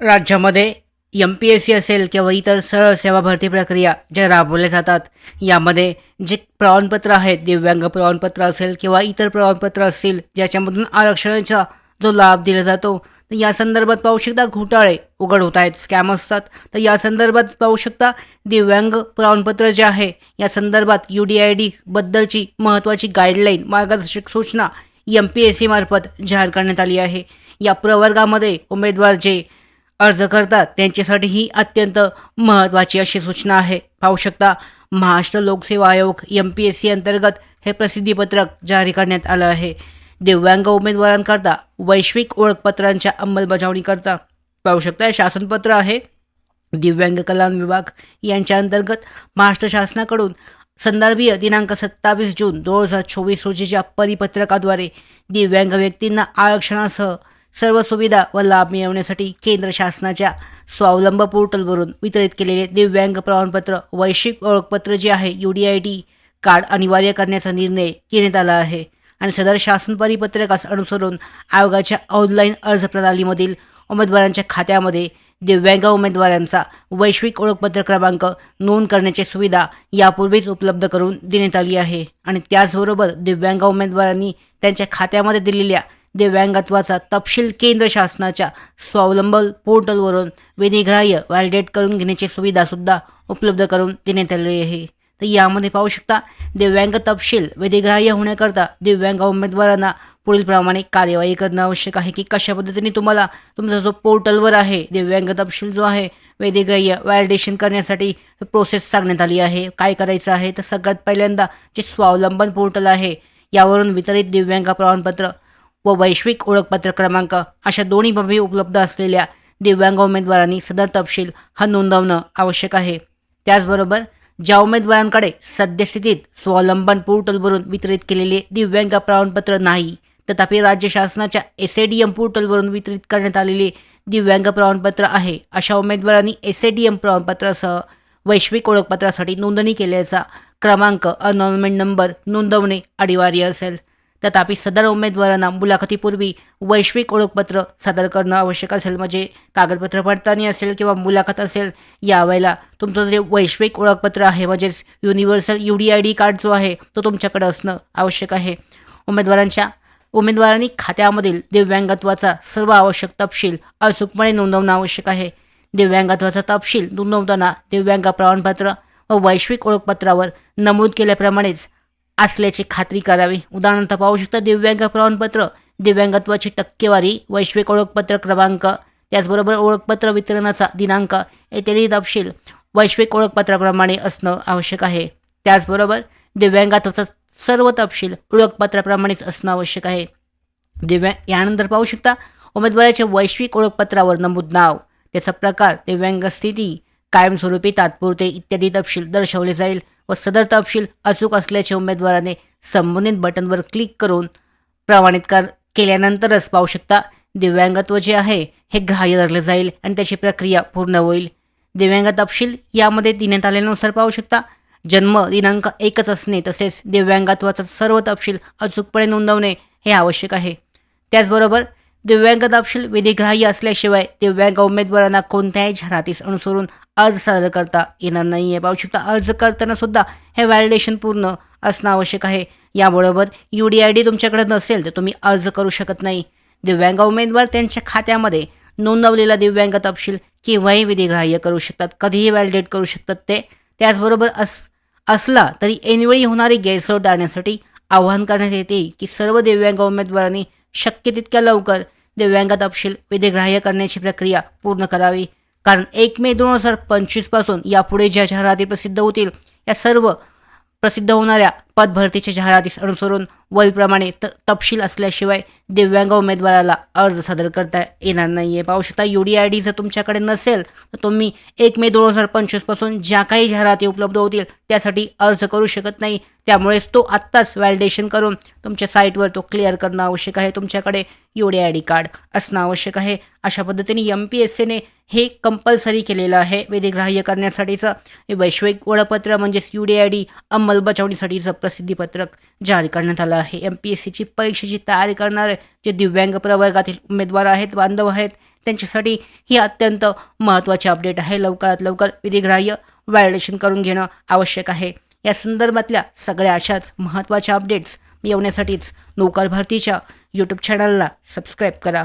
राज्यामध्ये M P S C असेल किंवा इतर सरळ सेवा भरती प्रक्रिया ज्या राबवल्या जातात यामध्ये जे प्रमाणपत्र आहेत दिव्यांग प्रमाणपत्र असेल किंवा इतर प्रमाणपत्र असतील ज्याच्यामधून आरक्षणाचा जो लाभ दिला जातो तर या संदर्भात पाहू शकता घोटाळे उघड होत आहेत स्कॅम असतात. तर या संदर्भात पाहू शकता दिव्यांग प्रमाणपत्र जे आहे या संदर्भात यू डी आय डी बद्दलची महत्त्वाची गाईडलाईन मार्गदर्शक सूचना एम पी एस सीमार्फत जाहीर करण्यात आली आहे. या प्रवर्गामध्ये उमेदवार जे अर्ज करतात. त्यांच्यासाठी ही अत्यंत महत्त्वाची अशी सूचना आहे. पाहू शकता महाराष्ट्र लोकसेवा आयोग एम पी एस सी अंतर्गत हे प्रसिद्धीपत्रक जारी करण्यात आलं आहे. दिव्यांग उमेदवारांकरता वैश्विक ओळखपत्रांच्या अंमलबजावणीकरता पाहू शकता हे शासनपत्र आहे. दिव्यांग कल्याण विभाग यांच्या अंतर्गत महाराष्ट्र शासनाकडून संदर्भीय दिनांक सत्तावीस जून दोन हजार चोवीस रोजीच्या परिपत्रकाद्वारे दिव्यांग व्यक्तींना आरक्षणासह सर्व सुविधा व लाभ मिळवण्यासाठी केंद्र शासनाच्या स्वावलंब पोर्टलवरून वितरित केलेले दिव्यांग प्रमाणपत्र वैश्विक ओळखपत्र जे आहे U D I D card अनिवार्य करण्याचा निर्णय घेण्यात आला आहे आणि सदर शासन परिपत्रकास अनुसरून आयोगाच्या ऑनलाईन अर्ज प्रणालीमधील उमेदवारांच्या खात्यामध्ये दिव्यांग उमेदवारांचा वैश्विक ओळखपत्र क्रमांक नोंद करण्याची सुविधा यापूर्वीच उपलब्ध करून देण्यात आली आहे. आणि त्याचबरोबर दिव्यांग उमेदवारांनी त्यांच्या खात्यामध्ये दिलेल्या दिव्यांगत्वाचा तपशील केंद्र शासनाच्या स्वावलंबन पोर्टलवरून विधिग्राह्य व्हॅलिडेट करून घेण्याची सुविधासुद्धा उपलब्ध करून देण्यात आली आहे. तर यामध्ये पाहू शकता दिव्यांग तपशील विधिग्राह्य होण्याकरता दिव्यांग उमेदवारांना पुढील प्रमाणे कार्यवाही करणं आवश्यक आहे की कशा पद्धतीने तुम्हाला तुमचा जो पोर्टलवर आहे दिव्यांग तपशील जो आहे वैद्यग्राह्य व्हॅलिडेशन करण्यासाठी प्रोसेस सांगण्यात आली आहे. काय करायचं आहे? तर सगळ्यात पहिल्यांदा जे स्वावलंबन पोर्टल आहे यावरून वितरित दिव्यांग प्रमाणपत्र व वैश्विक ओळखपत्र क्रमांक अशा दोन्ही बाबी उपलब्ध असलेल्या दिव्यांग उमेदवारांनी सदर तपशील हा नोंदवणं आवश्यक आहे. त्याचबरोबर ज्या उमेदवारांकडे सद्यस्थितीत स्वावलंबन पोर्टलवरून वितरित केलेले दिव्यांग प्रमाणपत्र नाही तथापि राज्य शासनाच्या एस ए डी एम पोर्टलवरून वितरित करण्यात आलेले दिव्यांग प्रमाणपत्र आहे अशा उमेदवारांनी एस ए डी एम प्रमाणपत्रासह वैश्विक ओळखपत्रासाठी नोंदणी केल्याचा क्रमांक अनॉनमेंट नंबर नोंदवणे अनिवार्य असेल. तथापि सदर उमेदवारांना मुलाखतीपूर्वी वैश्विक ओळखपत्र सादर करणं आवश्यक असेल म्हणजे कागदपत्र पडताळणी असेल किंवा मुलाखत असेल यावेळेला तुमचं जे वैश्विक ओळखपत्र आहे म्हणजेच universal U D I D card जो आहे तो तुमच्याकडे असणं आवश्यक आहे. उमेदवारांच्या उमेदवारांनी खात्यामधील दिव्यांगत्वाचा सर्व आवश्यक तपशील अचूकपणे नोंदवणं आवश्यक आहे. दिव्यांगत्वाचा तपशील नोंदवताना दिव्यांग प्रमाणपत्र व वैश्विक ओळखपत्रावर नमूद केल्याप्रमाणेच असल्याची खात्री करावी. उदाहरणार्थ पाहू शकता दिव्यांग प्रमाणपत्र दिव्यांगत्वाची टक्केवारी वैश्विक ओळखपत्र क्रमांक त्याचबरोबर ओळखपत्र वितरणाचा दिनांक इत्यादी तपशील वैश्विक ओळखपत्राप्रमाणे असणं आवश्यक आहे. त्याचबरोबर दिव्यांगत्वाचा सर्व तपशील ओळखपत्राप्रमाणेच असणं आवश्यक आहे. दिव्या यानंतर पाहू शकता उमेदवाराच्या वैश्विक ओळखपत्रावर नमूद नाव त्याचा प्रकार दिव्यांग स्थिती कायमस्वरूपी तात्पुरते इत्यादी तपशील दर्शवले जाईल व सदर तपशील अचूक असल्याचे उमेदवाराने संबंधित बटनवर क्लिक करून प्रमाणित कर केल्यानंतरच पाहू शकता. दिव्यांगत्व जे आहे हे ग्राह्य धरले जाईल आणि त्याची प्रक्रिया पूर्ण होईल. दिव्यांग तपशील यामध्ये देण्यात आल्यानुसार पाहू शकता. जन्म दिनांक एकच असणे तसेच दिव्यांगत्वाचा सर्व तपशील अचूकपणे नोंदवणे हे आवश्यक आहे. त्याचबरोबर दिव्यांग तपशील विधिग्राह्य असल्याशिवाय दिव्यांग उमेदवारांना कोणत्याही जाहिरातीस अनुसरून अर्ज सादर करता येणार नाही आहे पाहू शकता अर्ज करताना सुद्धा हे व्हॅलिडेशन पूर्ण असणं आवश्यक आहे. याबरोबर यू डी आय डी तुमच्याकडे नसेल तर तुम्ही अर्ज करू शकत नाही. दिव्यांग उमेदवार त्यांच्या खात्यामध्ये नोंदवलेला दिव्यांग तपशील केव्हाही विधिग्राह्य करू शकतात. कधीही व्हॅलिडेट करू शकतात ते. त्याचबरोबर अस असला तरी ऐनवेळी होणारी गैरसोय टाळण्यासाठी आवाहन करण्यात येते की सर्व दिव्यांग उमेदवारांनी शक्य तितक्या लवकर दिव्यांग तपशील विधिग्राह्य करण्याची प्रक्रिया पूर्ण करावी. कारण एक मे दोन हजार पंचवीसपासून यापुढे ज्या जाहिराती प्रसिद्ध होतील या सर्व प्रसिद्ध होणाऱ्या पदभरतीच्या जाहिरातीस अनुसरून वरीलप्रमाणे त तपशील असल्याशिवाय दिव्यांग उमेदवाराला अर्ज सादर करता येणार नाही आहे पाहू शकता यू डी आय डी जर तुमच्याकडे नसेल तर तुम्ही एक मे दोन हजार पंचवीसपासून ज्या काही जाहिराती उपलब्ध होतील त्यासाठी अर्ज करू शकत नाही. त्यामुळेच तो आत्ताच व्हॅलिडेशन करून तुमच्या साईटवर तो क्लिअर करणं आवश्यक आहे. तुमच्याकडे U D I D card असणं आवश्यक आहे. अशा पद्धतीने एम पी एस सीने हे कंपल्सरी केलेलं आहे. विधिग्राह्य करण्यासाठीचं वैश्विक ओळखपत्र म्हणजेच यू डी आय डी अंमलबजावणीसाठीचं प्रसिद्धीपत्रक जारी करण्यात आलं आहे. एम पी एस सीची परीक्षेची तयारी करणारे जे दिव्यांग प्रवर्गातील उमेदवार आहेत बांधव आहेत त्यांच्यासाठी ही अत्यंत महत्त्वाची अपडेट आहे. लवकरात लवकर विधिग्राह्य व्हॅलिडेशन करून घेणं आवश्यक आहे. या संदर्भातल्या सगळ्या अशाच महत्त्वाच्या अपडेट्स मिळवण्यासाठीच नोकर भरतीच्या यूट्यूब चॅनलला सबस्क्राईब करा.